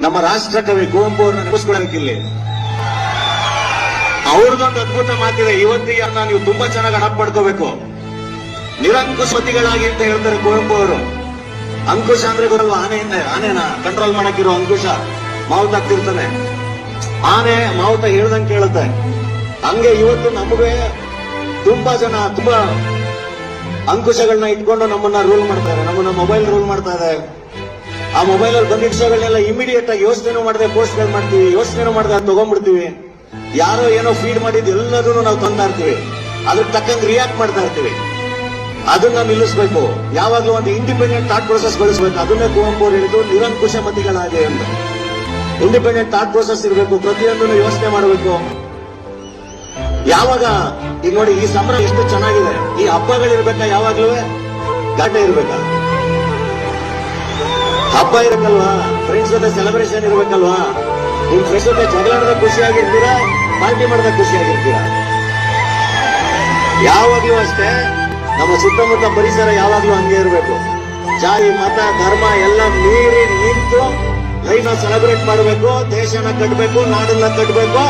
ನಮ್ಮ ರಾಷ್ಟ್ರ ಕವಿ ಕುವೆಂಪು ಅವ್ರನ್ನ ನೆನಪಿಸ್ಕೊಳ್ಳೋದಕ್ಕಿಲ್ಲಿ ಅವ್ರದ್ದೊಂದು ಅದ್ಭುತ ಮಾತಿದೆ. ಇವತ್ತಿಗೆ ಅನ್ನ ನೀವು ತುಂಬಾ ಚೆನ್ನಾಗಿ ಹಣ ಪಡ್ಕೋಬೇಕು ನಿರಂಕುಶಮತಿಗಳಾಗಿ ಅಂತ ಹೇಳ್ತಾರೆ ಕುವೆಂಪು ಅವರು. ಅಂಕುಶ ಅಂದ್ರೆ ಗೊತ್ತಲ್ವಾ? ಆನೆಯಿಂದ ಆನೆನ ಕಂಟ್ರೋಲ್ ಮಾಡಕ್ಕಿರೋ ಅಂಕುಶ ಮಾವುತ ಆಗ್ತಿರ್ತಾನೆ. ಆನೆ ಮಾವುತ ಹೇಳ್ದಂಗೆ ಕೇಳುತ್ತೆ. ಹಂಗೆ ಇವತ್ತು ನಮಗೆ ತುಂಬಾ ಜನ, ತುಂಬಾ ಅಂಕುಶಗಳನ್ನ ಇಟ್ಕೊಂಡು ನಮ್ಮನ್ನ ರೂಲ್ ಮಾಡ್ತಾರೆ ನಮ್ಮನ್ನ ಮೊಬೈಲ್ ರೂಲ್ ಮಾಡ್ತಾ ಇದೆ ಆ ಮೊಬೈಲ್ ಅಲ್ಲಿ ಬಂದಿದ್ದ ವಿಷಯಗಳನ್ನೆಲ್ಲ ಇಮಿಡಿಯೇಟ್ ಆಗಿ ಯೋಚನೆ ಮಾಡದೆ ಪೋಸ್ಟ್ಗಳು ಮಾಡ್ತೀವಿ ಯೋಚನೆ ಮಾಡದೆ, ಅದು ತಗೊಂಡ್ಬಿಡ್ತೀವಿ ಯಾರೋ ಏನೋ ಫೀಡ್ ಮಾಡಿದ್ ಎಲ್ಲದನ್ನು ನಾವು ತಂತಾ ಇರ್ತೀವಿ. ಅದಕ್ಕೆ ತಕ್ಕಂಗೆ ರಿಯಾಕ್ಟ್ ಮಾಡ್ತಾ ಇರ್ತೀವಿ. ಅದನ್ನ ನಿಲ್ಲಿಸಬೇಕು. ಯಾವಾಗಲೂ ಒಂದು ಇಂಡಿಪೆಂಡೆಂಟ್ ಥಾಟ್ ಪ್ರೊಸೆಸ್ ಬೆಳೆಸಬೇಕು ಅದನ್ನೇ ಕುವೆಂಪು ಅವರು ಹೇಳಿದ್ದು, ನಿರಂಕುಶ ಮತಿಗಳಾಗಿ ಅಂತ. ಇಂಡಿಪೆಂಡೆಂಟ್ ಥಾಟ್ ಪ್ರೊಸೆಸ್ ಇರಬೇಕು, ಪ್ರತಿಯೊಂದನ್ನು ಯೋಚನೆ ಮಾಡಬೇಕು. ಯಾವಾಗ, ಈಗ ನೋಡಿ, ಈ ಸಂಭ್ರಮ ಎಷ್ಟು ಚೆನ್ನಾಗಿದೆ. ಈ ಹಬ್ಬಗಳಿರ್ಬೇಕಾ, ಯಾವಾಗ್ಲೂ ಗಡ್ಡೆ ಇರ್ಬೇಕಾ? ಹಬ್ಬ ಇರಬೇಕಲ್ವಾ ಫ್ರೆಂಡ್ಸ್ ಜೊತೆ ಸೆಲೆಬ್ರೇಷನ್ ಇರಬೇಕಲ್ವಾ? ನಿಮ್ ಫ್ರೆಂಡ್ಸ್ ಜೊತೆ ಜಗಳಾಡದ ಖುಷಿಯಾಗಿರ್ತೀರಾ? ಪಾರ್ಟಿ ಮಾಡದ ಖುಷಿಯಾಗಿರ್ತೀರಾ? ಯಾವಾಗ್ಲೂ ಅಷ್ಟೇ, ನಮ್ಮ ಸುತ್ತಮುತ್ತ ಪರಿಸರ ಯಾವಾಗ್ಲೂ ಹಂಗೆ ಇರಬೇಕು. ಜಾತಿ, ಮತ, ಧರ್ಮ ಎಲ್ಲ ಮೀರಿ ನಿಂತು ಲೈಫ್ ಸೆಲೆಬ್ರೇಟ್ ಮಾಡಬೇಕು, ದೇಶನ ಕಟ್ಟಬೇಕು ನಾಡನ್ನ ಕಟ್ಟಬೇಕು